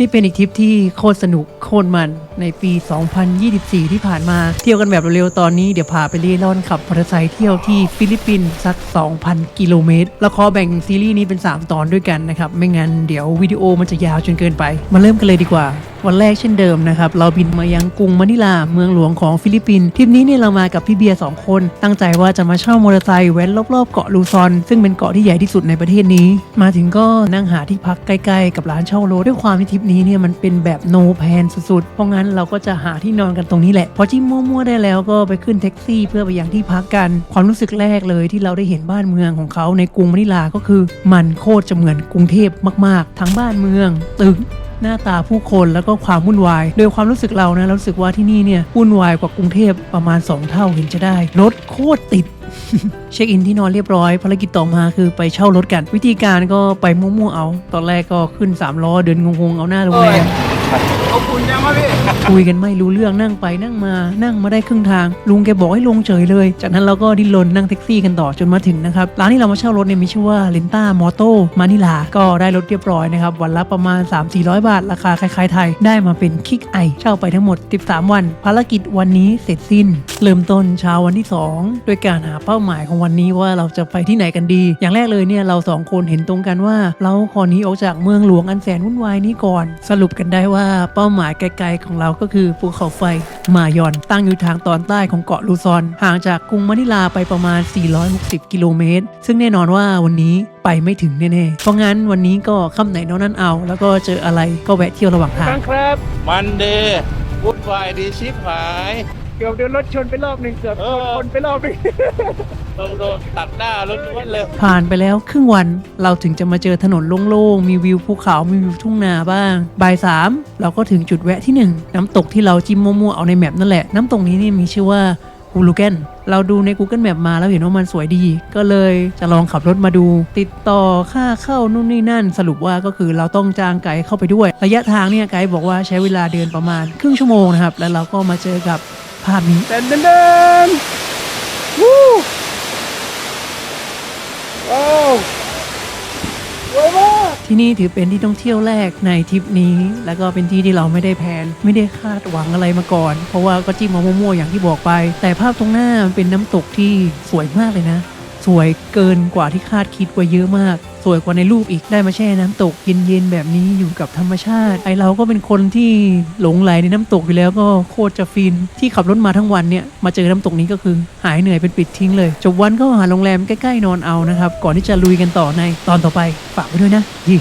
นี่เป็นอีกทริปที่โคตรสนุกโคตรมันในปี 2024 ที่ผ่านมาเที่ยวกันแบบเร็วๆตอนนี้เดี๋ยวพาไปเล่ร่อนขับมอเตอร์ไซค์เที่ยวที่ฟิลิปปินส์สัก 2,000 กิโลเมตรแล้วขอแบ่งซีรีส์นี้เป็น 3 ตอนด้วยกันนะครับ ไม่งั้นเดี๋ยววิดีโอมันจะยาวจนเกินไป มาเริ่มกันเลยดีกว่าวันแรกเช่นเดิมนะครับ เราบินมายังกรุงมะนิลาเมืองหลวงของฟิลิปปินส์ทริปนี้เนี่ยเรามากับพี่เบียร์สองคน ตั้งใจว่าจะมาเช่ามอเตอร์ไซค์แว้นรอบๆเกาะลูซอน ซึ่งเป็นเกาะที่ใหญ่ที่สุดในประเทศนี้ มาถึงก็นั่งหาที่พักใกล้ๆ กับร้านเช่ารถด้วยความที่ทริปนี้เนี่ยมันเป็นแบบโนแพนสุดๆ เพราะงั้นเราก็จะหาที่นอนกันตรงนี้แหละ พอจิ้มมั่วๆได้แล้วก็ไปขึ้นแท็กซี่เพื่อไปยังที่พักกัน ความรู้สึกแรกเลยที่เราได้เห็นบ้านเมืองของเขาในกรุงมะนิลาก็คือ มันโคตรจะเหมือนกรุงเทพมากๆ ทั้งบ้านเมืองตึก หน้าตาผู้คนแล้วก็ความวุ่นวาย โดยความรู้สึกเรานะเรารู้สึกว่าที่นี่เนี่ยวุ่นวายกว่ากรุงเทพประมาณ 2 เท่าเห็นจะได้รถโคตรติด เช็คอินที่นอนเรียบร้อย ภารกิจต่อมาคือไปเช่ารถกัน วิธีการก็ไปมั่วๆเอา ตอนแรกก็ขึ้น 3 ล้อ เดินงงๆ เอาหน้าโรงแรมขอบคุณยังวะพี่คุยกันไม่รู้เรื่องนั่งไปนั่งมานั่งมาได้ครึ่งทาง ลุงแกบอกให้ลงเฉยเลย จากนั้นเราก็ดิ้นรนนั่งแท็กซี่กันต่อจนมาถึงนะครับ ร้านที่เรามาเช่ารถเนี่ยมีชื่อว่าเลนต้ามอโตมานิลา ก็ได้รถเรียบร้อยนะครับ วันละประมาณ 3-400 บาท ราคาคล้ายๆไทย ได้มาเป็นคิกไอเช่าไปทั้งหมด 13 วัน ภารกิจวันนี้เสร็จสิ้น เริ่มต้นเช้าวันที่ 2 ด้วยการหาเป้าหมายของวันนี้ว่าเราจะไปที่ไหนกันดี อย่างแรกเลยเนี่ยเราสองคนเห็นตรงกันว่า เราขอหนี้ออกจากเมืองหลวงอันแสนวุ่นวายนี้ก่อน สรุปกันได้ว่าเป้าหมายไกลๆของเราก็คือภูเขาไฟมายอนตั้งอยู่ทางตอนใต้ของเกาะลูซอน ห่างจากกรุงมะนิลาไปประมาณ 460 กิโลเมตร ซึ่งแน่นอนว่าวันนี้ไปไม่ถึงแน่ๆ เพราะงั้นวันนี้ก็ค่ำไหนนอนนั่นเอา แล้วก็เจออะไรก็แวะเที่ยวระหว่างทางตั้งครับ มันเดย์วุ่นวายดีชิบหาย เกือบโดนรถชนไปรอบหนึ่งเกือบเอชอนคนไปรอบหนึ่งโดนโดนตัดหน้ารถล้วนเลยผ่านไปแล้วครึ่งวันเราถึงจะมาเจอถนนโล่งๆ มีวิวภูเขา มีวิวทุ่งนาบ้าง บ่ายสามเราก็ถึงจุดแวะที่ 1 น้ำตกที่เราจิ้มมั่วๆ เอาในแมปนั่นแหละ น้ำตกนี้นี่มีชื่อว่าฮูลูแกนเราดูใน Google Map มาแล้วเห็นว่ามันสวยดี ก็เลยจะลองขับรถมาดู ติดต่อค่าเข้านู่นนี่นั่น สรุปว่าก็คือเราต้องจ้างไกด์เข้าไปด้วย ระยะทางเนี่ยไกด์บอกว่าใช้เวลาเดินประมาณครึ่งชั่วโมงนะครับ แล้วเราก็มาเจอกับ ภาพนี้เดินเดินเดินวู้ว้าวสวยมากที่นี่ถือเป็นที่ท่องเที่ยวแรกในทริปนี้ แล้วก็เป็นที่ที่เราไม่ได้แพลนไม่ได้คาดหวังอะไรมาก่อน เพราะว่าก็จิ้มมามั่วๆอย่างที่บอกไป แต่ภาพตรงหน้ามันเป็นน้ำตกที่สวยมากเลยนะ สวยเกินกว่าที่คาดคิดไว้เยอะมาก สวยกว่าในรูปอีกได้มาแช่น้ำตกเย็นๆแบบนี้อยู่กับธรรมชาติ ไอเราก็เป็นคนที่หลงไหลในน้ำตกอยู่แล้วก็โคตรจะฟินที่ขับรถมาทั้งวันเนี่ยมาเจอน้ำตกนี้ก็คือหายเหนื่อยเป็นปิดทิ้งเลยจบวันก็หาโรงแรมใกล้ๆนอนเอานะครับก่อนที่จะลุยกันต่อในตอนต่อไปฝากไว้ด้วยนะยี่